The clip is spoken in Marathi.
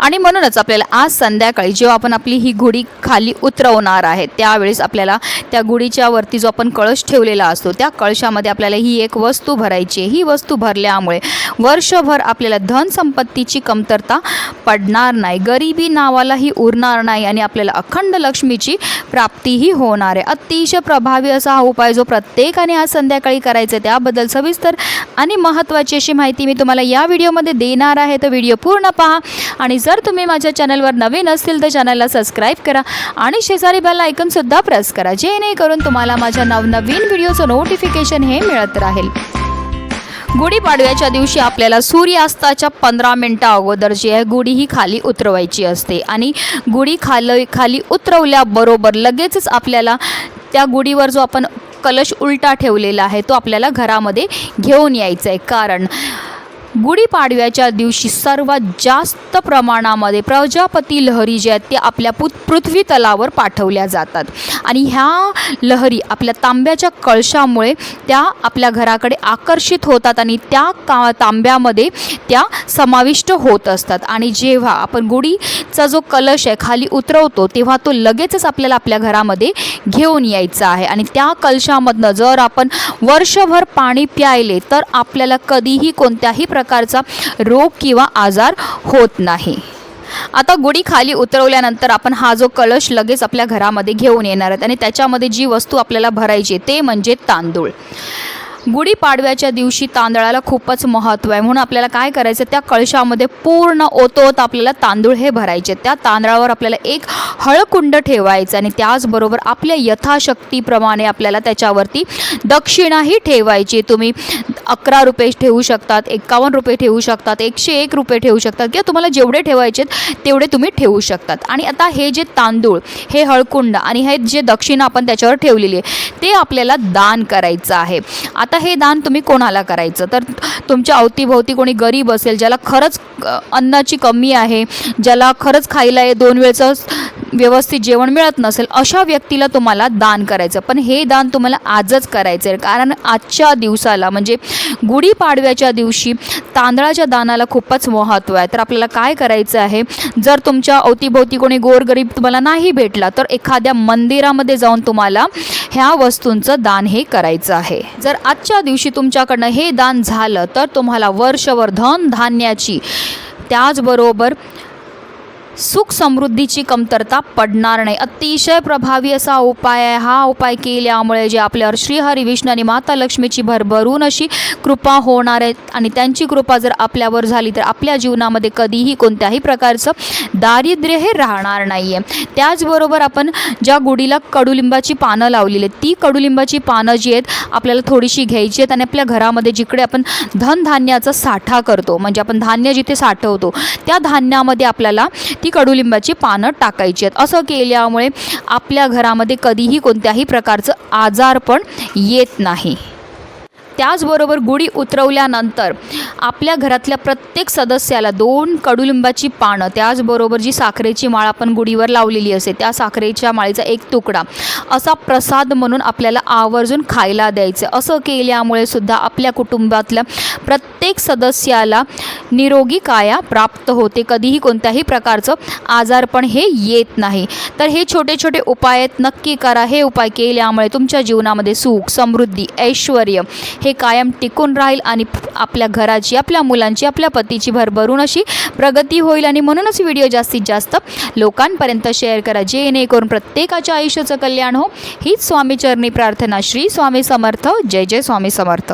आणि म्हणूनच आपल्याला आज संध्याकाळी जेव्हा आपण आपली ही घोडी खाली उतरवणार आहे त्यावेळेस आपल्याला त्या घोडीच्या वरती जो आपण कळश ठेवलेला असतो त्या कळशामध्ये आपल्याला ही एक वस्तू भरायची आहे. ही वस्तू भरल्यामुळे वर्षभर आपल्याला धनसंपत्तीची कमतरता पडणार नाही गरिबी नावालाही उरणार नाही आणि आपल्याला अखंड लक्ष्मीची प्राप्तीही होणार आहे. अतिशय प्रभावी असा हा उपाय जो प्रत्येकाने आज संध्याकाळी करायचा आहे त्याबद्दल सविस्तर आणि महत्त्वाची अशी माहिती मी तुम्हाला या व्हिडिओमध्ये देणार आहे. तर व्हिडिओ पूर्ण पहा आणि आणि जर तुम्ही माझ्या चॅनलवर नवीन असतील तर चॅनलला सबस्क्राईब करा आणि शेजारी बेल आयकनसुद्धा प्रेस करा जेणेकरून तुम्हाला माझ्या नवनवीन व्हिडिओचं नोटिफिकेशन हे मिळत राहील. गुढीपाडव्याच्या दिवशी आपल्याला सूर्यास्ताच्या पंधरा मिनटं अगोदर जी आहे गुढी ही खाली उतरवायची असते. आणि गुढी खाली खाली उतरवल्याबरोबर लगेचच आपल्याला त्या गुढीवर जो आपण कलश उलटा ठेवलेला आहे तो आपल्याला घरामध्ये घेऊन यायचा आहे. कारण गुढीपाडव्याच्या दिवशी सर्वात जास्त प्रमाणामध्ये प्रजापती लहरी ज्या आहेत ते आपल्या पु पृथ्वी तलावर पाठवल्या जातात. आणि ह्या लहरी आपल्या तांब्याच्या कळशामुळे त्या आपल्या घराकडे आकर्षित होतात आणि त्या का तांब्यामध्ये त्या समाविष्ट होत असतात. आणि जेव्हा आपण गुढीचा जो कलश आहे खाली उतरवतो तेव्हा तो लगेचच आपल्याला आपल्या घरामध्ये घेऊन यायचा आहे. आणि त्या कलशामधनं जर आपण वर्षभर पाणी प्यायले तर आपल्याला कधीही कोणत्याही प्रकारचा रोग किंवा आजार होत नाही. आता गुढी खाली उतरवल्यानंतर आपण हा जो कलश लगेच आपल्या घरामध्ये घेऊन येणार आहेत आणि त्याच्यामध्ये जी वस्तू आपल्याला भरायची ते म्हणजे तांदूळ. गुढीपाडव्याच्या दिवशी तांदळाला खूपच महत्त्व आहे. म्हणून आपल्याला काय करायचं त्या कळशामध्ये पूर्ण ओतोत आपल्याला तांदूळ हे भरायचे. त्या तांदळावर आपल्याला एक हळकुंड ठेवायचं आणि त्याचबरोबर आपल्या यथाशक्तीप्रमाणे आपल्याला त्याच्यावरती दक्षिणाही ठेवायची. तुम्ही अकरा रुपये ठेवू शकतात एकावन्न रुपये ठेवू शकतात एकशे एक रुपये ठेवू शकतात किंवा तुम्हाला जेवढे ठेवायचे तेवढे तुम्ही ठेवू शकतात. आणि आता हे जे तांदूळ हे हळकुंड आणि हे जे दक्षिणा आपण त्याच्यावर ठेवलेली आहे ते आपल्याला दान करायचं आहे. आता हे दान तुम्ही कोणाला करायचं? तर तुमच्या अवतीभोवती कोणी गरीब असेल ज्याला खरंच अन्नाची कमी आहे ज्याला खरंच खायला आहे दोन वेळचं व्यवस्थित जेवण मिळत नसेल अशा व्यक्तीला तुम्हाला दान करायचं. पण हे दान तुम्हाला आजच करायचं आहे कारण आजच्या दिवसाला म्हणजे गुढीपाडव्याच्या दिवशी तांदळाच्या दानाला खूपच महत्त्व आहे. तर आपल्याला काय करायचं आहे? जर तुमच्या अवतीभोवती कोणी गोरगरीब तुम्हाला नाही भेटला तर एखाद्या मंदिरामध्ये जाऊन तुम्हाला ह्या वस्तूंचं दान हे करायचं आहे. जर आजच्या दिवशी तुमच्याकडनं हे दान झालं तर तुम्हाला वर्षभर धन धान्याची त्याचबरोबर सुख समृद्धीची कमतरता पडणार नाही. अतिशय प्रभावी असा उपाय आहे. हा उपाय केल्यामुळे जे आपल्यावर श्रीहरी विष्णू आणि माता लक्ष्मीची भरभरून अशी कृपा होणार आहे आणि त्यांची कृपा जर आपल्यावर झाली तर आपल्या जीवनामध्ये कधीही कोणत्याही प्रकारचं दारिद्र्य हे राहणार नाही आहे त्याचबरोबर आपण ज्या गुढीला कडुलिंबाची पानं लावलेली आहेत ती कडुलिंबाची पानं जी आहेत आपल्याला थोडीशी घ्यायची आहेत आणि आपल्या घरामध्ये जिकडे आपण धनधान्याचा साठा करतो म्हणजे आपण धान्य जिथे साठवतो त्या धान्यामध्ये आपल्याला ती ही कडुलिंबाची पानं टाकायची आहेत. असं केल्यामुळे आपल्या घरामध्ये कधीही कोणत्याही प्रकारचं आजारपण येत नाही. त्याचबरोबर गुढी उतरवल्यानंतर आपल्या घरातल्या प्रत्येक सदस्याला दोन कडुलिंबाची पानं त्याचबरोबर जी साखरेची माळ आपण गुढीवर लावलेली असते त्या साखरेच्या माळीचा एक तुकडा असा प्रसाद म्हणून आपल्याला आवर्जून खायला द्यायचं. असं केल्यामुळे सुद्धा आपल्या कुटुंबातल्या प्रत्येक सदस्याला निरोगी काया प्राप्त होते. कधीही कोणत्याही प्रकारचं आजारपण हे येत नाही. तर हे छोटे छोटे उपाय आहेत. नक्की करा. हे उपाय केल्यामुळे तुमच्या जीवनामध्ये सुख समृद्धी ऐश्वर हे कायम टिकून राहील आणि आपल्या घराची आपल्या मुलांची आपल्या पतीची भरभरून अशी प्रगती होईल आणि म्हणूनच व्हिडिओ जास्तीत जास्त लोकांपर्यंत शेअर करा. जेणेकरून प्रत्येकाच्या आयुष्याचं कल्याण हो. हीच स्वामीचरणी प्रार्थना. श्री स्वामी समर्थ. जय जय स्वामी समर्थ.